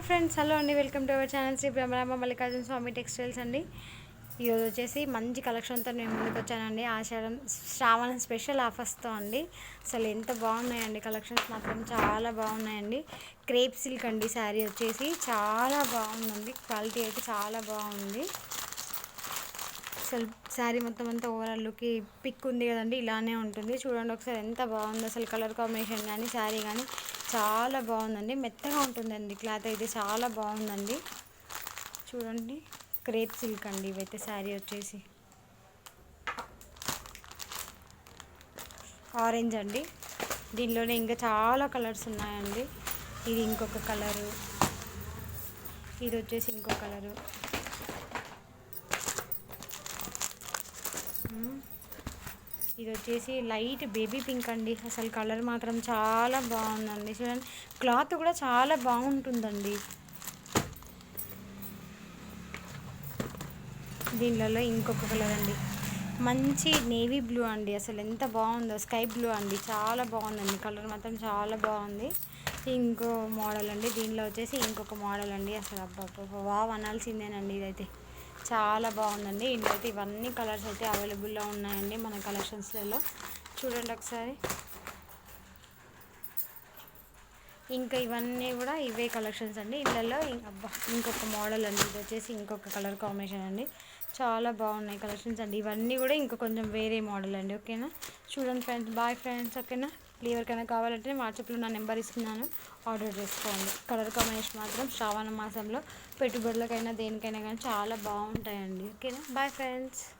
Hi friends hello అండి. Welcome to our channel Sri Brahmarama Mallikarjuna Swamy textiles అండి. ఈరోజు వచ్చేసి మంచి కలెక్షన్తో నేను ముందుకు వచ్చానండి. ఆషాఢం శ్రావణ స్పెషల్ ఆఫర్స్తో అండి. అసలు ఎంత బాగున్నాయండి కలెక్షన్స్ మాత్రం. చాలా బాగున్నాయండి. క్రేప్ సిల్క్ అండి శారీ వచ్చేసి. చాలా బాగుందండి. క్వాలిటీ అయితే చాలా బాగుంది. అసలు శారీ మొత్తం అంతా ఓవరాల్ లుక్ పిక్ ఉంది కదండి ఇలానే ఉంటుంది. చూడండి ఒకసారి ఎంత బాగుంది అసలు కలర్ కాంబినేషన్ కానీ శారీ కానీ చాలా బాగుందండి. మెత్తగా ఉంటుందండి క్లాత్ అయితే చాలా బాగుందండి. చూడండి క్రేప్ సిల్క్ అండి ఇవైతే శారీ వచ్చేసి. ఆరెంజ్ అండి. దీనిలోనే ఇంకా చాలా కలర్స్ ఉన్నాయండి. ఇది ఇంకొక కలరు ఇది వచ్చేసి ఇంకో కలరు ఇది వచ్చేసి లైట్ బేబీ పింక్ అండి. అసలు కలర్ మాత్రం చాలా బాగుందండి. చూడండి క్లాత్ కూడా చాలా బాగుంటుందండి. దీనిలలో ఇంకొక కలర్ అండి. మంచి నేవీ బ్లూ అండి. అసలు ఎంత బాగుందో స్కై బ్లూ అండి. చాలా బాగుందండి. కలర్ మాత్రం చాలా బాగుంది. ఇంకో మోడల్ అండి. దీనిలో వచ్చేసి ఇంకొక మోడల్ అండి. అసలు అబ్బా వావ్ అనాల్సిందేనండి ఇదైతే. చాలా బాగుందండి. ఇందులో అయితే ఇవన్నీ కలర్స్ అయితే అవైలబుల్లో ఉన్నాయండి మన కలెక్షన్స్లలో. చూడండి ఒకసారి. ఇంకా ఇవన్నీ కూడా ఇవే కలెక్షన్స్ అండి. ఇళ్ళల్లో అబ్బా ఇంకొక మోడల్ అండి. ఇది వచ్చేసి ఇంకొక కలర్ కాంబినేషన్ అండి. చాలా బాగున్నాయి కలెక్షన్స్ అండి. ఇవన్నీ కూడా ఇంకా కొంచెం వేరే మోడల్ అండి. ఓకేనా? చూడండి ఫ్రెండ్స్. Bye friends. ఓకేనా? ఎవరికైనా కావాలంటే వాట్సాప్లో నా నెంబర్ ఇస్తున్నాను. ఆర్డర్ చేసుకోండి. కలర్ కాంబినేషన్ మాత్రం శ్రావణ మాసంలో పెట్టుబడులకైనా దేనికైనా కానీ చాలా బాగుంటాయండి. ఓకేనా? Bye friends.